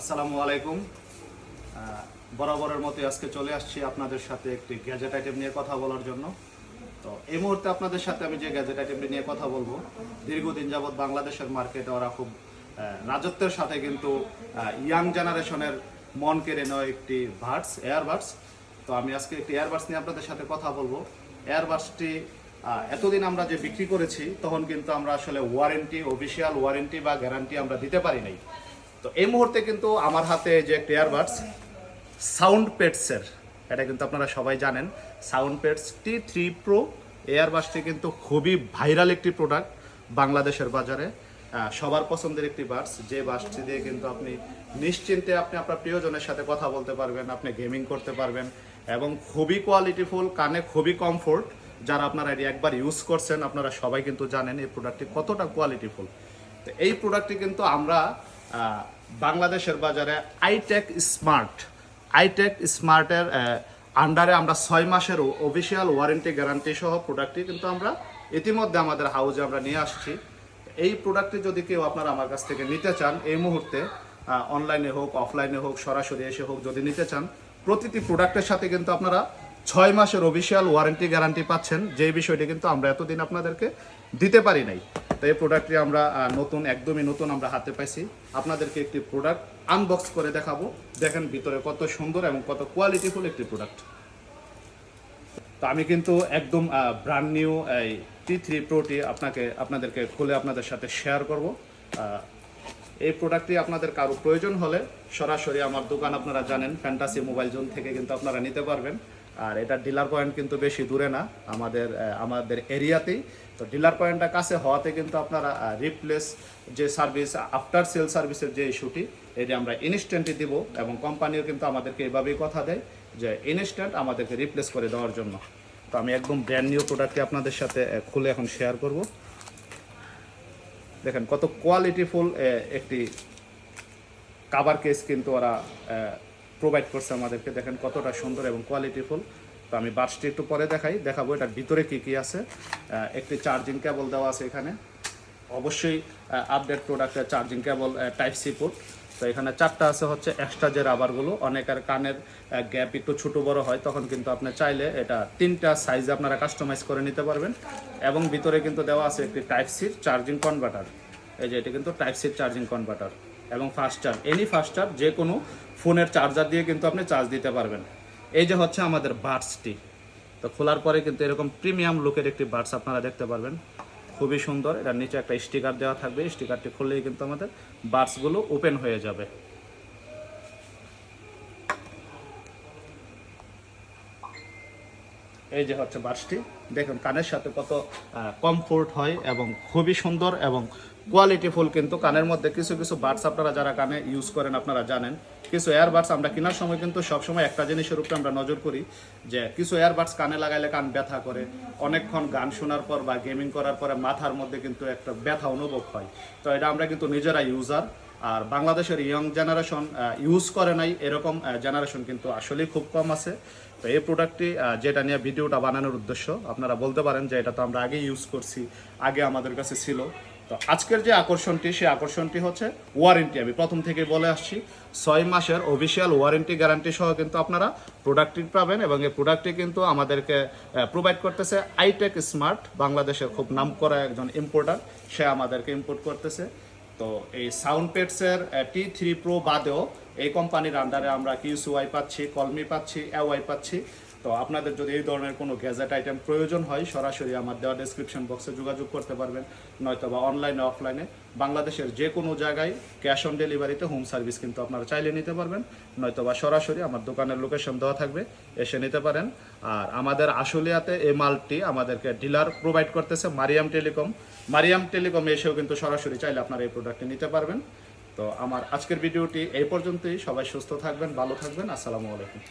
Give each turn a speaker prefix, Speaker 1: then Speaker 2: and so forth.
Speaker 1: আসসালামু আলাইকুম। বরাবরের মতো আজকে চলে আসছি আপনাদের সাথে একটি গ্যাজেট আইটেম নিয়ে কথা বলার জন্য। তো এই মুহূর্তে আপনাদের সাথে আমি যে গ্যাজেট আইটেমটি নিয়ে কথা বলব, দীর্ঘদিন যাবৎ বাংলাদেশের মার্কেটে ওরা খুব রাজত্বের সাথে কিন্তু ইয়াং জেনারেশনের মন কেড়ে নেওয়া একটি বার্ডস এয়ারবাডস তো আমি আজকে একটি এয়ারবাডস নিয়ে আপনাদের সাথে কথা বলব। এয়ারবাডসটি এতদিন আমরা যে বিক্রি করেছি, তখন কিন্তু আমরা আসলে ওয়ারেন্টি অফিসিয়াল ওয়ারেন্টি বা গ্যারান্টি আমরা দিতে পারি নাই। তো এই মুহূর্তে কিন্তু আমার হাতে যে একটি এয়ারবাডস সাউন্ড পেটসের এটা কিন্তু আপনারা সবাই জানেন Soundpeats T three pro এয়ারবাসটি কিন্তু খুবই ভাইরাল একটি প্রোডাক্ট বাংলাদেশের বাজারে। সবার পছন্দের একটি বাস যে বাসটি দিয়ে কিন্তু আপনি নিশ্চিন্তে আপনি আপনার প্রিয়জনের সাথে কথা বলতে পারবেন, আপনি গেমিং করতে পারবেন এবং খুবই কোয়ালিটিফুল কানে খুবই কমফোর্ট যারা আপনারা এটি একবার ইউজ করছেন, আপনারা সবাই কিন্তু জানেন এই প্রোডাক্টটি কতটা কোয়ালিটিফুল তো এই প্রোডাক্টটি কিন্তু আমরা বাংলাদেশের বাজারে আইটেক স্মার্ট আইটেক স্মার্টের আন্ডারে আমরা ছয় মাসের অফিসিয়াল ওয়ারেন্টি গ্যারান্টি সহ প্রোডাক্টটি কিন্তু আমরা ইতিমধ্যে আমাদের হাউজে আমরা নিয়ে আসছি। এই প্রোডাক্টটি যদি কেউ আপনারা আমার কাছ থেকে নিতে চান, এই মুহূর্তে অনলাইনে হোক অফলাইনে হোক, সরাসরি এসে হোক যদি নিতে চান, প্রতিটি প্রোডাক্টের সাথে কিন্তু আপনারা ছয় মাসের অফিসিয়াল ওয়ারেন্টি গ্যারান্টি পাচ্ছেন। যে বিষয়টি কিন্তু আমরা এতদিন আপনাদেরকে দিতে পারি নাই। তো এই প্রোডাক্টটি আমরা নতুন, একদমই নতুন আমরা হাতে পাইছি। আপনাদেরকে একটি প্রোডাক্ট আনবক্স করে দেখাবো। দেখেন ভিতরে কত সুন্দর এবং কত কোয়ালিটিফুল একটি প্রোডাক্ট তো আমি কিন্তু একদম ব্র্যান্ড নিউ এই টি থ্রি প্রোটি আপনাকে, আপনাদেরকে খুলে আপনাদের সাথে শেয়ার করব। এই প্রোডাক্টটি আপনাদের কারও প্রয়োজন হলে সরাসরি আমার দোকান আপনারা জানেন ফ্যান্টাসি মোবাইল জোন থেকে কিন্তু আপনারা নিতে পারবেন। আর এটা ডিলার পয়েন্ট কিন্তু বেশি দূরে না, আমাদের আমাদের এরিয়াতেই। তো ডিলার পয়েন্টটা কাছে হওয়াতে কিন্তু আপনারা রিপ্লেস যে সার্ভিস আফটার সেল সার্ভিসের যে ইস্যুটি এটি আমরা ইনস্ট্যান্টই দিব এবং কোম্পানিও কিন্তু আমাদেরকে এভাবেই কথা দেয় যে ইনস্ট্যান্ট আমাদেরকে রিপ্লেস করে দেওয়ার জন্য। তো আমি একদম ব্র্যান্ড নিউ প্রোডাক্টটি আপনাদের সাথে খুলে এখন শেয়ার করব। দেখেন কত কোয়ালিটিফুল একটি কাভার কেস কিন্তু ওরা প্রোভাইড করছে আমাদেরকে। দেখেন কতটা সুন্দর এবং কোয়ালিটিফুল তো আমি বাসটি একটু পরে দেখাই। দেখাবো এটার ভিতরে কি কি আছে। একটি চার্জিং কেবল দেওয়া আছে এখানে। অবশ্যই আপডেট প্রোডাক্টের charging cable type C port তো এখানে চারটা আছে হচ্ছে এক্সট্রা যে রাবারগুলো অনেকের কানের গ্যাপ একটু ছোটো বড় হয়, তখন কিন্তু আপনি চাইলে এটা তিনটা সাইজে আপনারা কাস্টমাইজ করে নিতে পারবেন। এবং ভিতরে কিন্তু দেওয়া আছে একটি টাইপ সির চার্জিং কনভার্টার এই যে, এটা কিন্তু টাইপ সির চার্জিং কনভার্টার এবং fast charge any fast charge যে কোনো ফোনের চার্জার দিয়ে কিন্তু আপনি চার্জ দিতে পারবেন। এই যে হচ্ছে আমাদের বাডসটি তো খোলার পরে কিন্তু এরকম প্রিমিয়াম লুকের একটি বাডস আপনারা দেখতে পারবেন। খুবই সুন্দর। এটার নিচে একটা স্টিকার দেওয়া থাকবে। স্টিকারটি খুললেই কিন্তু আমাদের বাডসগুলো ওপেন হয়ে যাবে। এই যে হচ্ছে বাসটি, দেখুন কানের সাথে কত কমফোর্ট হয় এবং খুবই সুন্দর এবং কোয়ালিটিফুল কিন্তু কানের মধ্যে কিছু কিছু বাডস আপনারা যারা কানে ইউজ করেন আপনারা জানেন। কিছু এয়ারবাডস আমরা কেনার সময় কিন্তু সবসময় একটা জিনিসের উপরে আমরা নজর করি যে কিছু এয়ারবাডস কানে লাগাইলে কান ব্যথা করে, অনেকক্ষণ গান শোনার পর বা গেমিং করার পরে মাথার মধ্যে কিন্তু একটা ব্যথা অনুভব হয়। তো এটা আমরা কিন্তু নিজেরা ইউজার আর বাংলাদেশের ইয়ং জেনারেশন ইউজ করে নাই এরকম জেনারেশন কিন্তু আসলেই খুব কম আছে। তো এই প্রোডাক্টটি যেটা নিয়ে ভিডিওটা বানানোর উদ্দেশ্য, আপনারা বলতে পারেন যে এটা তো আমরা আগে ইউজ করছি, আগে আমাদের কাছে ছিল। তো আজকের যে আকর্ষণটি সেই আকর্ষণটি হচ্ছে ওয়ারেন্টি আমি প্রথম থেকে বলে আসছি, ছয় মাসের অফিসিয়াল ওয়ারেন্টি গ্যারান্টি সহ কিন্তু আপনারা প্রোডাক্টটি পাবেন এবং এই প্রোডাক্টটি কিন্তু আমাদেরকে প্রোভাইড করতেছে আইটেক স্মার্ট বাংলাদেশের খুব নামকরা একজন ইম্পোর্টার সে আমাদেরকে ইম্পোর্ট করতেছে। তো এই সাউন্ড পেটসের টি থ্রি প্রো বাদেও এই কোম্পানির আন্ডারে আমরা কিউসিওয়াই পাচ্ছি কলমি পাচ্ছি অ্যাওয়াই পাচ্ছি। তো আপনাদের যদি এই ধরনের কোনো গ্যাজেট আইটেম প্রয়োজন হয়, সরাসরি আমার দেওয়া ডেসক্রিপশন বক্সে যোগাযোগ করতে পারবেন, নয়তো বা অনলাইনে অফলাইনে বাংলাদেশের যে কোনো জায়গায় ক্যাশ অন ডেলিভারিতে হোম সার্ভিস কিন্তু আপনারা চাইলে নিতে পারবেন, নয়তো বা সরাসরি আমার দোকানের লোকেশন দেওয়া থাকবে, এসে নিতে পারেন। আর আমাদের আশুলিয়াতে এই মালটি আমাদেরকে ডিলার প্রোভাইড করতেছে, মারিয়াম টেলিকম। মারিয়াম টেলিকম এসেও কিন্তু সরাসরি চাইলে আপনারা এই প্রোডাক্টটি নিতে পারবেন। তো আমার আজকের ভিডিওটি এই পর্যন্তই। সবাই সুস্থ থাকবেন, ভালো থাকবেন। আসসালামু আলাইকুম।